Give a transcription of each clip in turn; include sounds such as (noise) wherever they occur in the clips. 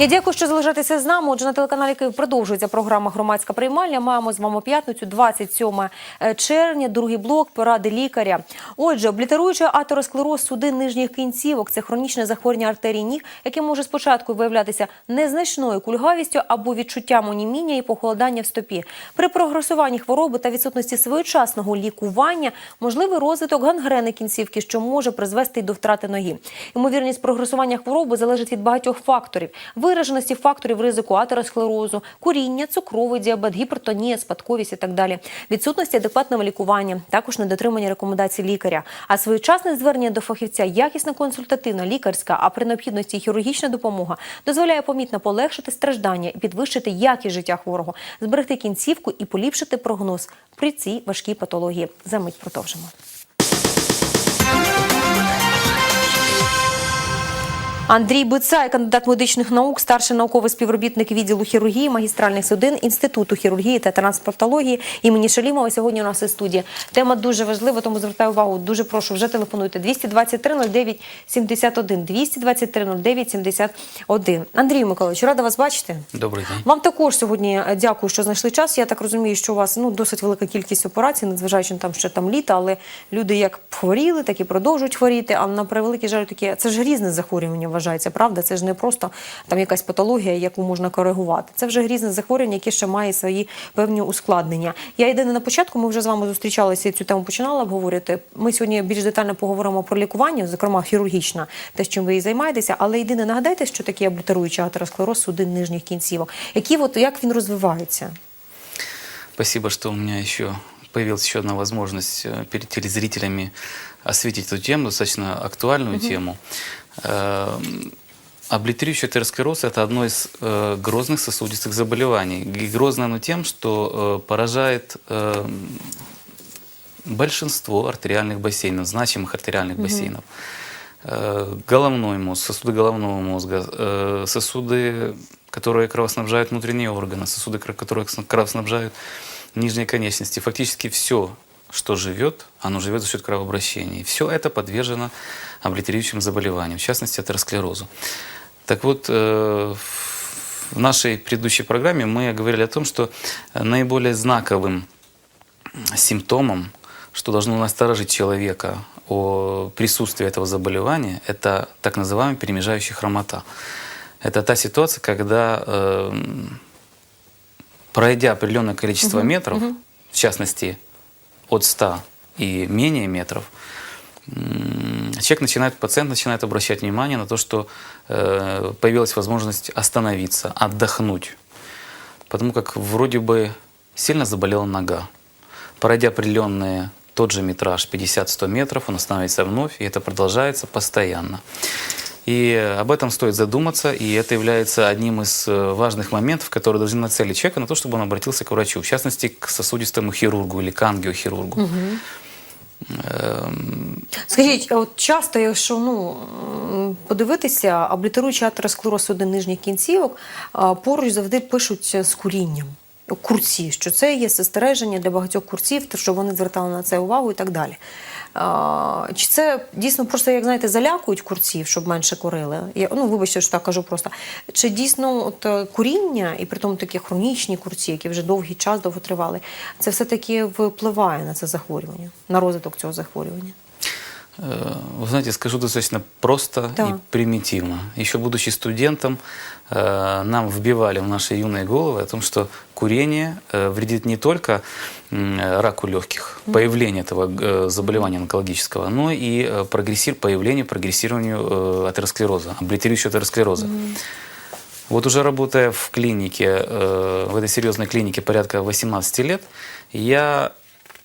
Я дякую, що залишаєтеся з нами. Отже, на телеканалі Київ продовжується програма Громадська приймальня. Маємо з вами п'ятницю, 27 червня, другий блок поради лікаря. Отже, облітеруючий атеросклероз судин нижніх кінцівок це хронічне захворювання артерій ніг, яке може спочатку виявлятися незначною кульгавістю або відчуттям оніміння і похолодання в стопі. При прогресуванні хвороби та відсутності своєчасного лікування можливий розвиток гангрени кінцівки, що може призвести до втрати ноги. Ймовірність прогресування хвороби залежить від багатьох факторів вираженості факторів ризику атеросклерозу, куріння, цукровий діабет, гіпертонія, спадковість і так далі, відсутності адекватного лікування, також недотримання рекомендацій лікаря. А своєчасне звернення до фахівця, якісна консультативна, лікарська, а при необхідності хірургічна допомога дозволяє помітно полегшити страждання і підвищити якість життя хворого, зберегти кінцівку і поліпшити прогноз при цій важкій патології. За мить продовжимо. Андрій Бицай, кандидат медичних наук, старший науковий співробітник відділу хірургії, магістральних судин Інституту хірургії та трансплантології імені Шалімова. Сьогодні у нас і студія. Тема дуже важлива, тому звертаю увагу. Дуже прошу, вже телефонуйте 223 09 71 223 09 71. Андрій Миколаївич, рада вас бачити. Добрий день. Вам також сьогодні е, дякую, що знайшли час. Я так розумію, що у вас ну досить велика кількість операцій, незважаючи на там, що там літо, але люди як хворіли, так і продовжують хворіти. А на превеликий жаль, таке це ж різне захворювання вважається, правда? Це ж не просто там якась патологія, яку можна коригувати. Це вже грізне захворювання, яке ще має свої певні ускладнення. Я єдине на початку. Ми вже з вами зустрічалися і цю тему починали обговорювати. Ми сьогодні більш детально поговоримо про лікування, зокрема хірургічне, те, чим ви і займаєтеся. Але єдине нагадайте, що таке облітеруючий атеросклероз судин нижніх кінцівок. Які от як він розвивається? Спасибо, что у меня еще появилась еще одна возможность э, перед телезрителями осветить эту тему, достаточно актуальную тему. Эм, Облитерирующий атеросклероз – это одно из э, грозных сосудистых заболеваний. И грозно оно тем, что э, поражает э, большинство артериальных бассейнов, значимых артериальных бассейнов. Э, головной мозг, сосуды головного мозга, э, сосуды, которые кровоснабжают внутренние органы, сосуды, которые кровоснабжают нижние конечности. Фактически все, что живет, оно живет за счет кровообращения. И все это подвержено облитерирующим заболеваниям, в частности, атеросклерозу. Так вот, э, в нашей предыдущей программе мы говорили о том, что наиболее знаковым симптомом, что должно насторожить человека о присутствии этого заболевания, это так называемая перемежающая хромота. Это та ситуация, когда, эм, пройдя определенное количество метров, в частности от 100 и менее метров, человек начинает, пациент начинает обращать внимание на то, что э, появилась возможность остановиться, отдохнуть, потому как вроде бы сильно заболела нога. Пройдя определенный тот же метраж 50-100 метров, он останавливается вновь, и это продолжается постоянно. И об этом стоит задуматься, и это является одним из э, важных моментов, которые должны нацелить человека на то, чтобы он обратился к врачу, в частности, к сосудистому хирургу или к ангиохирургу. Эм, Скажіть, от часто, якщо ну м, подивитися, облітеруючий атеросклероз судин нижніх кінцівок а, поруч завжди пишуть з курінням. Курці, що це є застереження для багатьох курців, що вони звертали на це увагу і так далі. Чи це дійсно просто, як знаєте, залякують курців, щоб менше курили? Я, ну, вибачте, що так кажу просто. Чи дійсно от, е, куріння, і при тому такі хронічні курці, які вже довгий час довго тривали, це все-таки впливає на це захворювання, на розвиток цього захворювання? Э, Вы знаете, скажу достаточно просто Да. и примитивно. Еще будучи студентом, э, нам вбивали в наши юные головы о том, что курение э, вредит не только раку легких, появлению этого заболевания онкологического, но и прогрессир, появлению, прогрессированию атеросклероза, облитерирующего атеросклероза. Вот уже работая в клинике, в этой серьезной клинике порядка 18 лет, я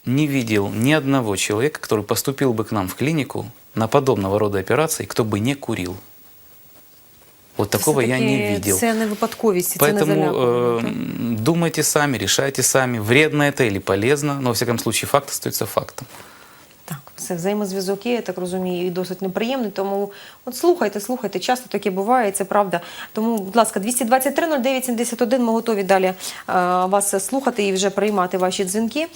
не видел ни одного человека, который поступил бы к нам в клинику на подобного рода операции, кто бы не курил. Вот такого я не видел. Це не випадковість, і це не Поэтому залякування. э, думайте сами, решайте сами, вредно это или полезно, но, во всяком случае, факт остается фактом. Все, взаємозв'язок є, я так розумію, і досить неприємний. Тому от слухайте, слухайте, часто таке буває, і це правда. Тому, будь ласка, 223 09 71, ми готові далі е, вас слухати і вже приймати ваші дзвінки. Е,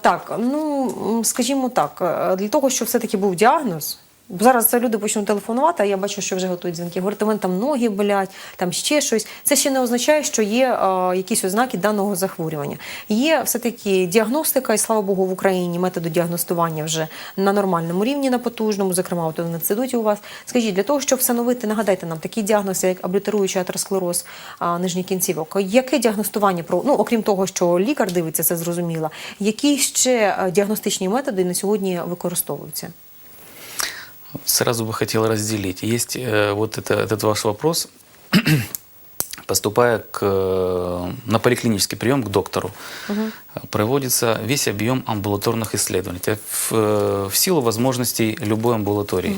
так, ну скажімо так, е, для того, щоб все-таки був діагноз. Зараз це люди почнуть телефонувати, а я бачу, що вже готують дзвінки. Говорити, мене там ноги болять, там ще щось. Це ще не означає, що є е, якісь ознаки даного захворювання. Є все-таки діагностика, і слава Богу, в Україні методи діагностування вже на нормальному рівні, на потужному, зокрема, от в інституті у вас. Скажіть, для того, щоб встановити, нагадайте нам, такі діагнози, як облітеруючий атеросклероз а, нижніх кінцівок, яке діагностування про ну, окрім того, що лікар дивиться, це зрозуміло, які ще е, діагностичні методи на сьогодні використовуються? Сразу бы хотел разделить. Есть э, вот это, этот ваш вопрос, (clears throat) поступая к, э, на поликлинический прием к доктору, э, проводится весь объем амбулаторных исследований. Это в, э, в силу возможностей любой амбулатории.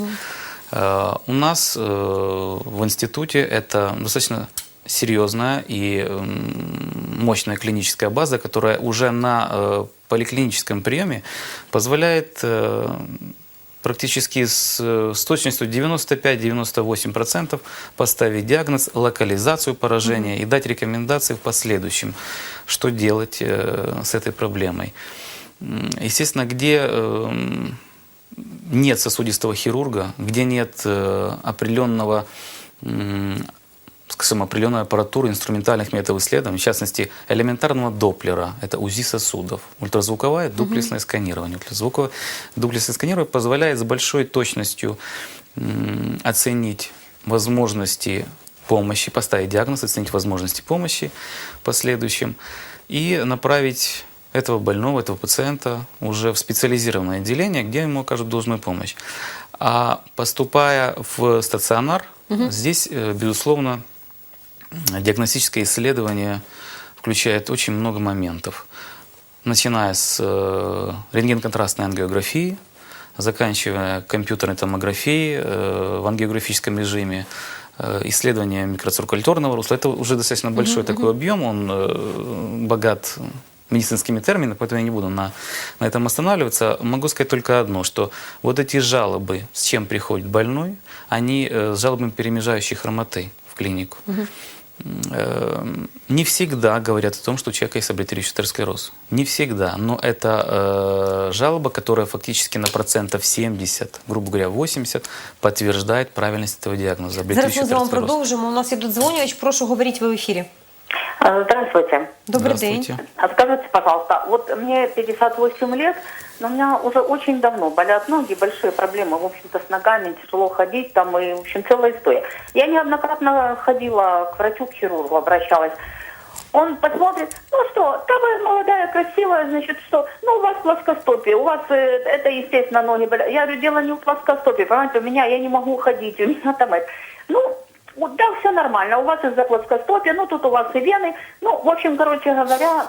Э, У нас э, в институте это достаточно серьезная и мощная клиническая база, которая уже на поликлиническом приеме позволяет практически с, э, с точностью 95-98% поставить диагноз, локализацию поражения и дать рекомендации в последующем, что делать э, с этой проблемой. Естественно, где эм, нет сосудистого хирурга, где нет э, определенного скажем, определенной аппаратуры, инструментальных методов исследования, в частности, элементарного доплера, это УЗИ сосудов, ультразвуковое дуплексное сканирование. Ультразвуковое дуплексное сканирование позволяет с большой точностью оценить возможности помощи, поставить диагноз, оценить возможности помощи в последующем и направить этого больного, этого пациента уже в специализированное отделение, где ему окажут должную помощь. А поступая в стационар, здесь, э, безусловно, диагностическое исследование включает очень много моментов. Начиная с э, рентгенконтрастной ангиографии, заканчивая компьютерной томографией э, в ангиографическом режиме, э, исследование микроциркуляторного русла. Это уже достаточно большой такой объем, он богат медицинскими терминами, поэтому я не буду на, на этом останавливаться. Могу сказать только одно, что вот эти жалобы, с чем приходит больной, они с жалобами перемежающей хромоты в клинику. Э, Не всегда говорят о том, что у человека есть облитерирующий атеросклероз. Не всегда. Но это э, жалоба, которая фактически на процентов 70, грубо говоря, 80, подтверждает правильность этого диагноза. Зараз облитерирующий ми з вами атеросклероз. продовжимо. У нас є додзвонювач. Прошу говоріть ви в ефірі. А, Здравствуйте. Добрий день. Здравствуйте. А Скажите, пожалуйста, вот мне 58 лет, но у меня уже очень давно болят ноги, большие проблемы, в общем-то, с ногами, тяжело ходить, там, и, в общем, целая история. Я неоднократно ходила к врачу, к хирургу, обращалась. Он посмотрит, ну что, вы молодая, красивая, значит, что, ну у вас плоскостопие, у вас э, это, естественно, ноги болят. Я говорю, дело не в плоскостопии, понимаете, у меня, я не могу ходить, у меня там это. Ну, вот, да, все нормально, у вас из-за плоскостопия, ну тут у вас и вены, ну, в общем, короче говоря,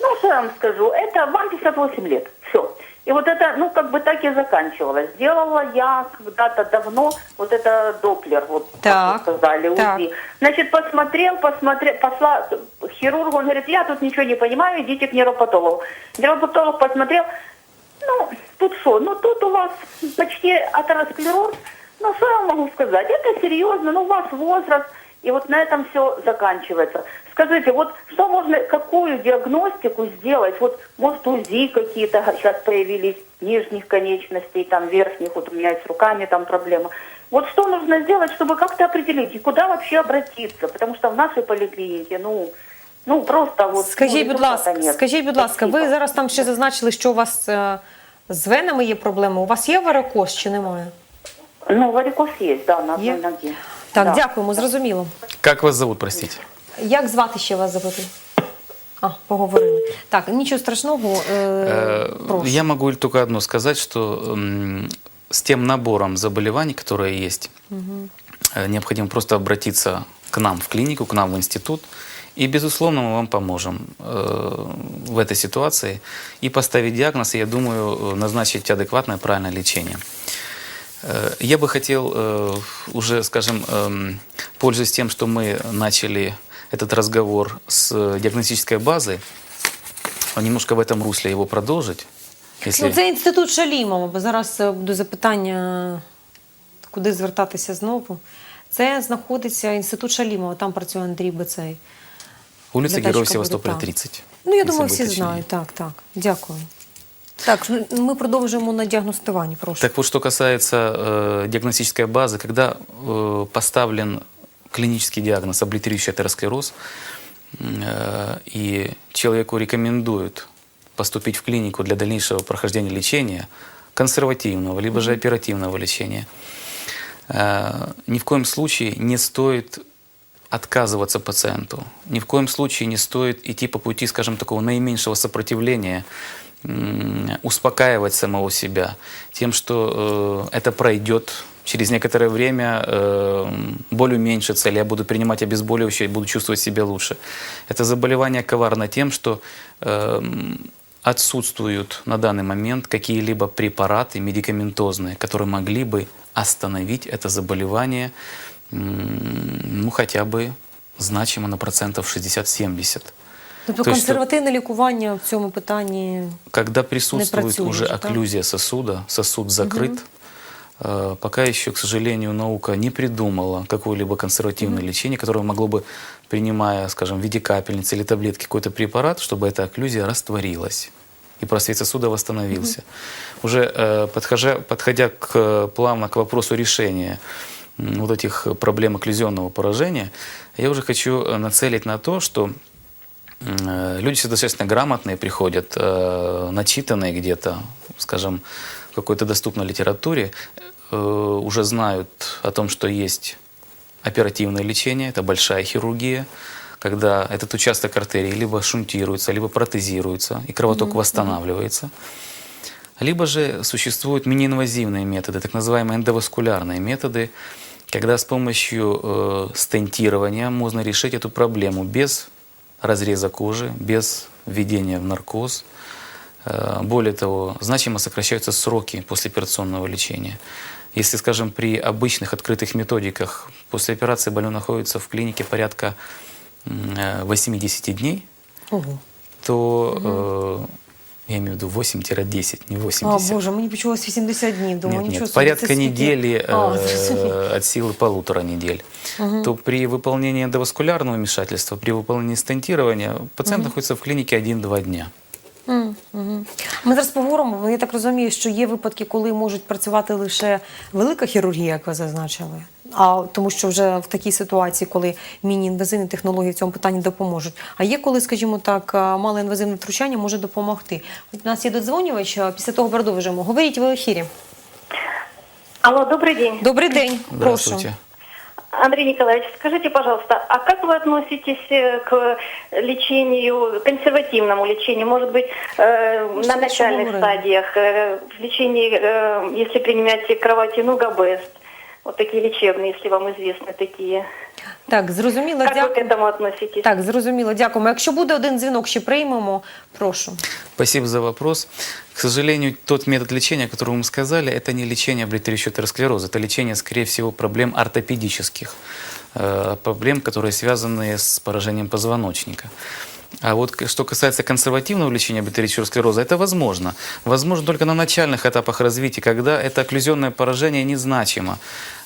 ну, что я вам скажу, это вам 58 лет, все. И вот это, ну, как бы так и заканчивалось. Сделала я когда-то давно вот это Доплер, вот, как Так, вы сказали, УЗИ. так. Значит, посмотрел, посмотрел, посла к хирургу, он говорит, я тут ничего не понимаю, идите к нейропатологу. Нейропатолог посмотрел, ну, тут что, ну тут у вас почти атеросклероз, ну что я могу сказать, это серьезно, ну у вас возраст, и вот на этом все заканчивается. Скажите, вот что можно, какую диагностику сделать? Вот может УЗИ какие-то сейчас появились нижних конечностей, там верхних, вот у меня и с руками там проблема. Вот что нужно сделать, чтобы как-то определить, и куда вообще обратиться? Потому что в нашей поликлинике, ну, ну просто вот... Скажіть, ну, будь результата ласка, нет. скажіть, будь ласка, ви Спасибо. зараз там ще зазначили, що у вас е, з венами є проблеми. У вас є варикоз чи немає? Ну, варикоз есть, да, на одной Є? ноге. Так, Да. дякуємо, зрозуміло. Как вас зовут, простите? Як звати ще вас запитую? А, поговорили. Так, нічого страшного. Е, Э, прошу. Я могу только одно сказать, что м, с тем набором заболеваний, которые есть, э, необходимо просто обратиться к нам в клинику, к нам в институт, и, безусловно, мы вам поможем э, в этой ситуации и поставить диагноз, и, я думаю, э, назначить адекватное, правильное лечение. Э, Я бы хотел э, уже, скажем, эм, пользуясь тем, что мы начали этот разговор с э, диагностической базы, немножко в этом русле его продолжить. Если... Ну, це інститут Шалімова, бо зараз е, буде запитання, куди звертатися знову. Це знаходиться інститут Шалімова, там працює Андрій Бецей. Улица Глядачка Героев буде Севастополя, там. 30. Ну, я если думаю, быть всі точнее. знають. Так, так. Дякую. Так, ми продовжуємо на діагностуванні. Прошу. Так вот, что касается э, диагностической базы, когда э, поставлен клинический диагноз облитерирующий атеросклероз, м, э, и человеку рекомендуют поступить в клинику для дальнейшего прохождения лечения, консервативного, либо же оперативного лечения, э, ни в коем случае не стоит отказываться пациенту. Ни в коем случае не стоит идти по пути, скажем, такого наименьшего сопротивления, м, успокаивать самого себя тем, что э, это пройдет, через некоторое время э, боль уменьшится, или я буду принимать обезболивающее и буду чувствовать себя лучше. Это заболевание коварно тем, что э, отсутствуют на данный момент какие-либо препараты медикаментозные, которые могли бы остановить это заболевание м, ну, хотя бы значимо на процентов 60-70. Тобто то есть, консервативне лікування в цьому питанні. Когда присутствует працює уже вже, так? окклюзия сосуда, сосуд закрыт, э, пока еще, к сожалению, наука не придумала какое-либо консервативное лечение, которое могло бы, принимая, скажем, в виде капельницы или таблетки какой-то препарат, чтобы эта окклюзия растворилась и просвет сосуда восстановился. Уже э, подходя, подходя к, э, плавно к вопросу решения м, вот этих проблем окклюзионного поражения, я уже хочу э, нацелить на то, что Э, Люди все достаточно грамотные приходят, э, начитанные где-то, скажем, в какой-то доступной литературе, э, уже знают о том, что есть оперативное лечение, это большая хирургия, когда этот участок артерии либо шунтируется, либо протезируется, и кровоток восстанавливается. Либо же существуют мини-инвазивные методы, так называемые эндоваскулярные методы, когда с помощью э, стентирования можно решить эту проблему без разреза кожи, без введения в наркоз. Э, Более того, значимо сокращаются сроки послеоперационного лечения. Если, скажем, при обычных открытых методиках после операции больной находится в клинике порядка м, э, 80 дней, Ого. то э, я имею в виду 8-10, не 80. А, Боже, мені почулось 80 днів. Думаю, Нет, нічого нет, собі, порядка це скільки? недели, А, э, зрозуміло. от (laughs) силы полутора недель, то при выполнении эндоваскулярного вмешательства, при выполнении стентирования пациент находится в клинике 1-2 дня. Мгм, мгм. Ми зараз поговоримо. Я так розумію, що є випадки, коли можуть працювати лише велика хірургія, як ви зазначили. А тому, що вже в такій ситуації, коли міні-інвазивні технології в цьому питанні допоможуть. А є коли, скажімо так, а, малоінвазивне втручання може допомогти. У нас є додзвонювач, а після того продовжимо. Говоріть ви в ефірі. Алло, добрый день. Добрий день, прошу. Здравствуйте. Андрей Николаевич, скажите, пожалуйста, а как вы относитесь э, к лечению, консервативному лечению, может быть, э, Ну, на что начальных говорили? стадиях, э, в лечении, э, если применять кроватину Габест, вот такие лечебные, если вам известны такие. Так, зрозуміло, Как вы к дякую. этому относитесь? Так, зрозуміло, дякуємо. Якщо буде один дзвінок, ще приймемо. Прошу. Спасибо за вопрос. К сожалению, тот метод лечения, который вы сказали, это не лечение облитерирующего атеросклероза, это лечение, скорее всего, проблем ортопедических, э, проблем, которые связаны с поражением позвоночника. А вот к- что касается консервативного лечения облитерирующего склероза, это возможно. Возможно только на начальных этапах развития, когда это окклюзионное поражение незначимо.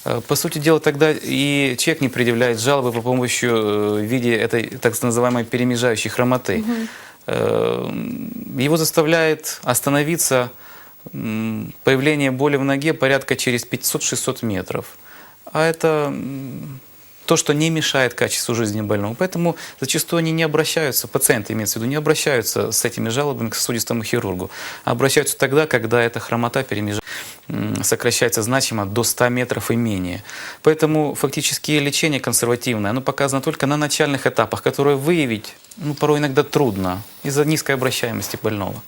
Э, По сути дела, тогда и человек не предъявляет жалобы по помощи э, в виде этой так называемой перемежающей хромоты. Э, Его заставляет остановиться появление боли в ноге порядка через 500-600 метров. А это то, что не мешает качеству жизни больного. Поэтому зачастую они не обращаются, пациенты имеется в виду, не обращаются с этими жалобами к сосудистому хирургу, а обращаются тогда, когда эта хромота перемежа- м, сокращается значимо до 100 метров и менее. Поэтому фактически лечение консервативное, оно показано только на начальных этапах, которые выявить ну, порой иногда трудно из-за низкой обращаемости больного.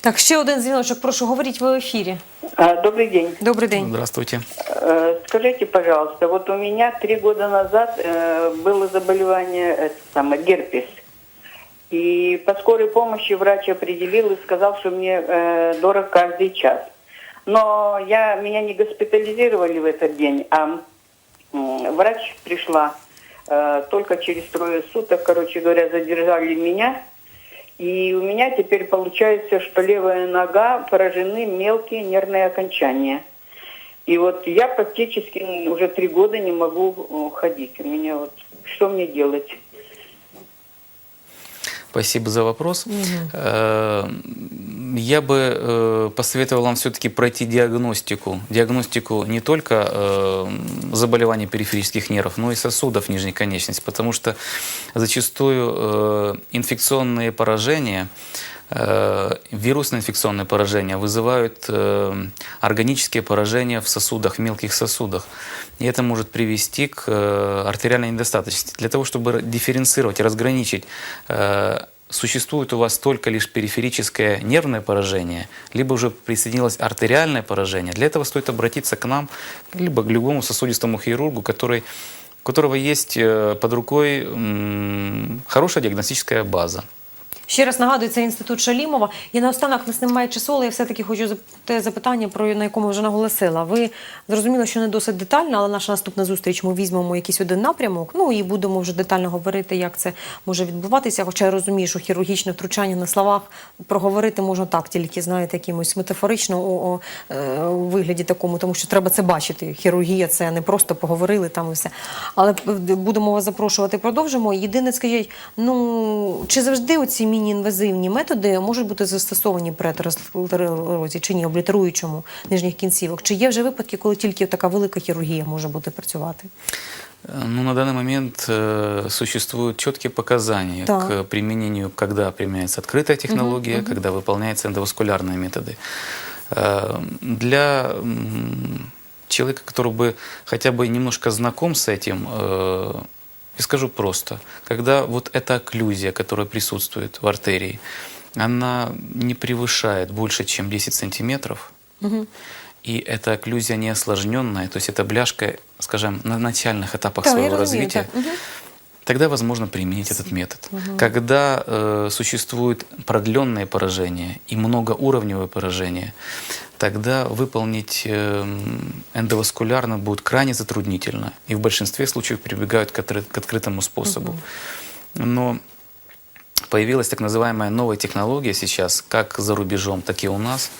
Так, ще один дзвіночок. Прошу, говоріть ви в ефірі. А, Добрый день. Добрий день. Здравствуйте. Э, Скажите, пожалуйста, вот у меня три года назад э, было заболевание это самое, герпес. И по скорой помощи врач определил и сказал, что мне э, дорог каждый час. Но я, меня не госпитализировали в этот день, а врач пришла только через трое суток, короче говоря, задержали меня. И у меня теперь получается, что левая нога поражены мелкие нервные окончания. И вот я практически уже три года не могу э, ходить. У меня вот что мне делать? Спасибо за вопрос. Э, Я бы э, посоветовал вам все-таки пройти диагностику. Диагностику не только заболеваний периферических нервов, но и сосудов нижней конечности, потому что зачастую инфекционные поражения, э, вирусно-инфекционные поражения вызывают э, органические поражения в сосудах, в мелких сосудах. И это может привести к э, артериальной недостаточности. Для того, чтобы дифференцировать разграничить существует у вас только лишь периферическое нервное поражение, либо уже присоединилось артериальное поражение, для этого стоит обратиться к нам, либо к любому сосудистому хирургу, который, у которого есть под рукой хорошая диагностическая база. Ще раз нагадую, це інститут Шалімова. І наостанок у нас немає часу, але я все-таки хочу те запитання, про на якому вже наголосила. Ви зрозуміло, що не досить детально, але наша наступна зустріч ми візьмемо якийсь один напрямок. Ну і будемо вже детально говорити, як це може відбуватися. Хоча я розумію, що хірургічне втручання на словах проговорити можна так, тільки знаєте, якимось метафорично у, у, е, вигляді такому, тому що треба це бачити. Хірургія це не просто поговорили там і все. Але е, будемо вас запрошувати, продовжимо. Єдине, скажіть, ну чи завжди оці міні-інвазивні методи можуть бути застосовані при атеросклерозі чи ні, облітеруючому нижніх кінцівок? Чи є вже випадки, коли тільки така велика хірургія може бути працювати? Э, Ну, на данный момент э, существуют четкие показания Так. к применению, когда применяется открытая технология, когда выполняются эндоваскулярные методы. Э, для м, человека, который бы хотя бы немножко знаком с этим, э, я скажу просто, когда вот эта окклюзия, которая присутствует в артерии, она не превышает больше, чем 10 сантиметров, и эта окклюзия не осложненная, то есть это бляшка, скажем, на начальных этапах я своего развития. Мгм. тогда возможно применить этот метод. Когда э, существуют продленные поражения и многоуровневые поражения, тогда выполнить э, эндоваскулярно будет крайне затруднительно. И в большинстве случаев прибегают к открытому способу. Но появилась так называемая новая технология сейчас, как за рубежом, так и у нас.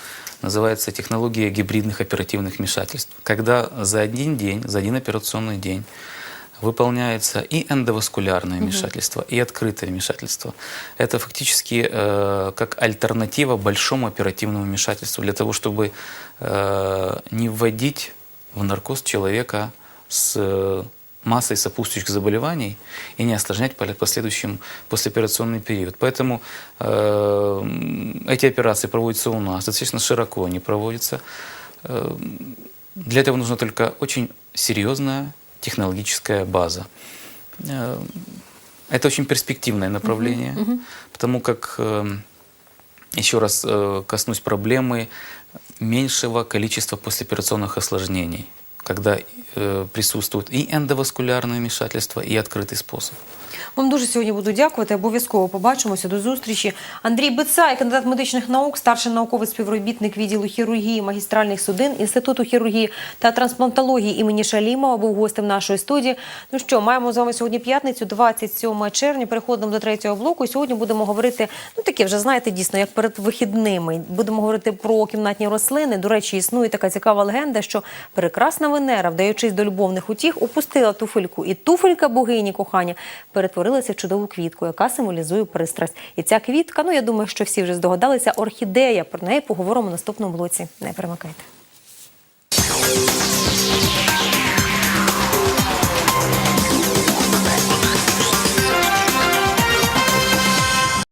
Называется технология гибридных оперативных вмешательств. Когда за один день, за один операционный день выполняется и эндоваскулярное вмешательство, и открытое вмешательство. Это фактически э, как альтернатива большому оперативному вмешательству для того, чтобы э, не вводить в наркоз человека с э, массой сопутствующих заболеваний и не осложнять последующим послеоперационный период. Поэтому э, эти операции проводятся у нас, достаточно широко они проводятся. Э, для этого нужна только очень серьезная технологическая база. Э, Это очень перспективное направление, потому как, э, еще раз э, коснусь проблемы меньшего количества послеоперационных осложнений, когда э, присутствует и эндоваскулярное вмешательство, и открытый способ. Вам дуже сьогодні буду дякувати. Обов'язково побачимося до зустрічі. Андрій Бицай, кандидат медичних наук, старший науковий співробітник відділу хірургії, магістральних судин Інституту хірургії та трансплантології імені Шалімова, був гостем нашої студії. Ну що, маємо з вами сьогодні п'ятницю, 27 червня. Переходимо до третього блоку. І сьогодні будемо говорити, ну таке вже знаєте, дійсно, як перед вихідними. Будемо говорити про кімнатні рослини. До речі, існує така цікава легенда, що прекрасна Венера, вдаючись до любовних утіх, опустила туфельку. І туфелька богині кохання перетворилася в чудову квітку, яка символізує пристрасть. І ця квітка, ну я думаю, що всі вже здогадалися, орхідея. Про неї поговоримо в наступному блоці. Не перемикайте.